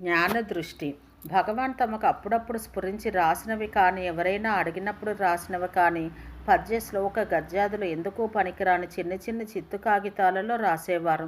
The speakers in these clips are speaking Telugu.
జ్ఞాన దృష్టి భగవాన్ తమకు అప్పుడప్పుడు స్ఫురించి రాసినవి కానీ ఎవరైనా అడిగినప్పుడు రాసినవి కానీ పద్య శ్లోక గద్యాదులు ఎందుకు పనికిరాని చిన్న చిన్న చిత్తు కాగితాలలో రాసేవారు.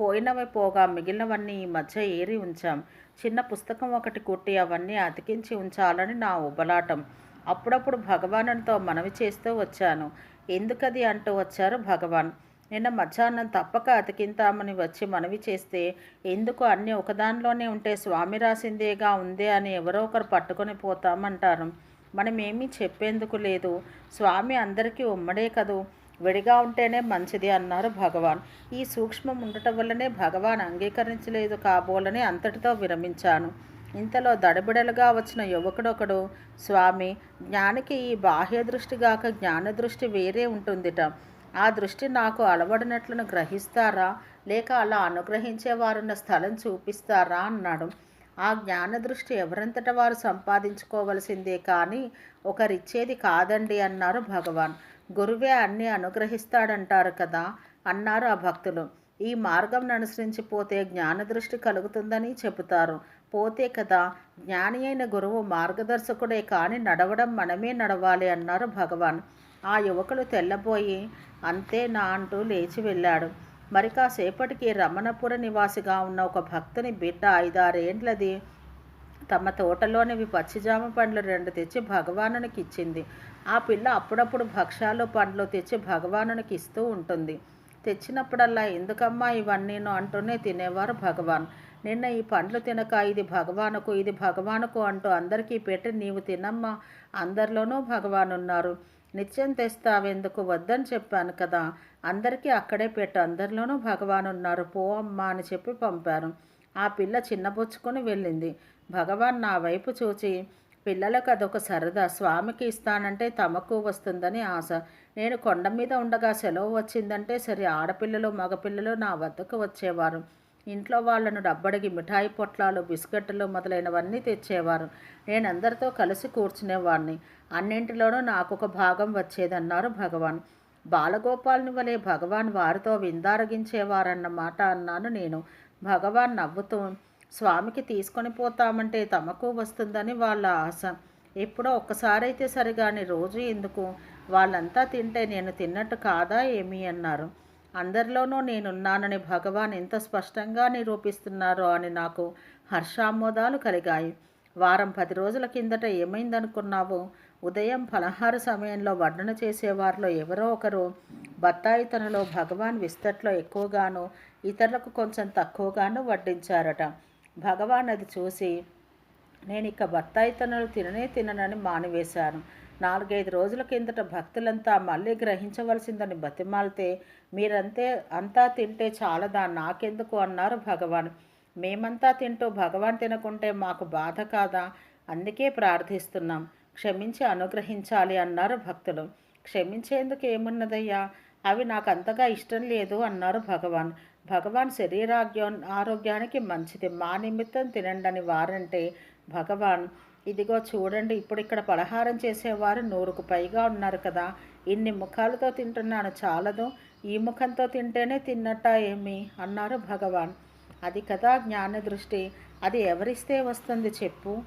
పోయినవి పోగా మిగిలినవన్నీ ఈ మధ్య ఏరి ఉంచాం. చిన్న పుస్తకం ఒకటి కుట్టి అవన్నీ అతికించి ఉంచాలని నా ఉబలాటం. అప్పుడప్పుడు భగవానునితో మనవి చేస్తూ వచ్చాను. ఎందుకది అంటూ వచ్చారు భగవాన్. నిన్న మధ్యాహ్నం తప్పక అతికింతామని వచ్చి మనవి చేస్తే ఎందుకు అన్నీ ఒకదానిలోనే ఉంటే స్వామి రాసిందేగా ఉందే అని ఎవరో ఒకరు పట్టుకొని పోతామంటారు. మనమేమీ చెప్పేందుకు లేదు. స్వామి అందరికీ ఉమ్మడే కదూ. విడిగా ఉంటేనే మంచిది అన్నారు భగవాన్. ఈ సూక్ష్మం ఉండటం వల్లనే భగవాన్ అంగీకరించలేదు కాబోలని అంతటితో విరమించాను. ఇంతలో దడబిడలుగా వచ్చిన యువకుడొకడు స్వామి జ్ఞానికి ఈ బాహ్య దృష్టిగాక జ్ఞాన దృష్టి వేరే ఉంటుందిట. ఆ దృష్టి నాకు అలవడినట్లను గ్రహిస్తారా? లేక అలా అనుగ్రహించేవారున్న స్థలం చూపిస్తారా? అన్నాడు. ఆ జ్ఞాన దృష్టి ఎవరంతట వారు సంపాదించుకోవలసిందే కానీ ఒకరిచ్చేది కాదండి అన్నారు భగవాన్. గురువే అన్నీ అనుగ్రహిస్తాడంటారు కదా? అన్నారు ఆ భక్తులు. ఈ మార్గం అనుసరించి పోతే జ్ఞాన దృష్టి కలుగుతుందని చెబుతారు. పోతే కదా జ్ఞాని అయిన గురువు మార్గదర్శకుడే కానీ నడవడం మనమే నడవాలి అన్నారు భగవాన్. ఆ యువకులు తెల్లబోయి అంతే నా అంటూ లేచి వెళ్ళాడు. మరి కాసేపటికి రమణపుర నివాసిగా ఉన్న ఒక భక్తుని బిడ్డ ఐదారేండ్లది తమ తోటలోనివి పచ్చిజామ పండ్లు రెండు తెచ్చి భగవానునికి ఇచ్చింది ఆ పిల్ల అప్పుడప్పుడు భక్ష్యాలు పండ్లు తెచ్చి భగవానునికి ఇస్తూ ఉంటుంది. తెచ్చినప్పుడల్లా ఎందుకమ్మా ఇవన్నీను అంటూనే తినేవారు భగవాన్. నిన్న ఈ పండ్లు తినక ఇది భగవానుకు ఇది భగవానుకు అంటూ అందరికీ పెట్టి నీవు తినమ్మా. అందరిలోనూ భగవాన్ ఉన్నారు నిత్యం తెస్తావెందుకు? వద్దని చెప్పాను కదా. అందరికీ అక్కడే పెట్టు. అందరిలోనూ భగవాన్ ఉన్నారు పో అమ్మా అని చెప్పి పంపారు ఆ పిల్ల చిన్నపుచ్చుకొని వెళ్ళింది. భగవాన్ నా వైపు చూచి పిల్లలకు అదొక సరదా. స్వామికి ఇస్తానంటే తమకు వస్తుందని ఆశ. నేను కొండ మీద ఉండగా సెలవు వచ్చిందంటే సరే ఆడపిల్లలు మగపిల్లలు నా వద్దకు వచ్చేవారు. ఇంట్లో వాళ్ళను డబ్బడిగి మిఠాయి పొట్లాలు బిస్కెట్లు మొదలైనవన్నీ తెచ్చేవారు. నేను అందరితో కలిసి కూర్చునేవాడిని అన్నింటిలోనూ నాకు ఒక భాగం వచ్చేదన్నారు భగవాన్. బాలగోపాల్ని వలె భగవాన్ వారితో విందారగించేవారన్నమాట అన్నాను నేను. భగవాన్ నవ్వుతూ స్వామికి తీసుకొని పోతామంటే తమకు వస్తుందని వాళ్ళ ఆశ. ఎప్పుడో ఒక్కసారైతే సరిగాని రోజు ఎందుకు? వాళ్ళంతా తింటే నేను తిన్నట్టు కాదా ఏమి? అన్నారు. అందరిలోనూ నేనున్నానని భగవాన్ ఎంత స్పష్టంగా నిరూపిస్తున్నారో అని నాకు హర్షామోదాలు కలిగాయి. వారం పది రోజుల కిందట ఏమైందనుకున్నావు? ఉదయం పలహార సమయంలో వడ్డన చేసేవారిలో ఎవరో ఒకరు. బత్తాయి తనలో భగవాన్ విస్తట్లో ఎక్కువగాను ఇతరులకు కొంచెం తక్కువగాను వడ్డించారట. భగవాన్ అది చూసి నేను ఇక బత్తాయి తనలు తిననే తిననని మానివేశాను. నాలుగైదు రోజుల కిందట భక్తులంతా మళ్ళీ గ్రహించవలసిందని బతిమాలితే మీరంతే అంతా తింటే చాలదా? నాకెందుకు? అన్నారు భగవాన్. మేమంతా తింటూ భగవాన్ తినకుంటే మాకు బాధ కాదా? అందుకే ప్రార్థిస్తున్నాం. క్షమించి అనుగ్రహించాలి అన్నారు భక్తులు. క్షమించేందుకు ఏమున్నదయ్యా? అవి నాకు అంతగా ఇష్టం లేదు అన్నారు భగవాన్. భగవాన్ శరీరాగ్యం ఆరోగ్యానికి మంచిది. మా నిమిత్తం తినండని వారంటే భగవాన్ ఇదిగో చూడండి ఇప్పుడు ఇక్కడ పలహారం చేసేవారు నూరుకు పైగా ఉన్నారు కదా. ఇన్ని ముఖాలతో తింటున్నాను చాలదు. ఈ ముఖంతో తింటేనే తిన్నట్టా ఏమి? అన్నారు భగవాన్. అది కదా జ్ఞాన దృష్టి అది ఎవరిస్తే వస్తుంది చెప్పు.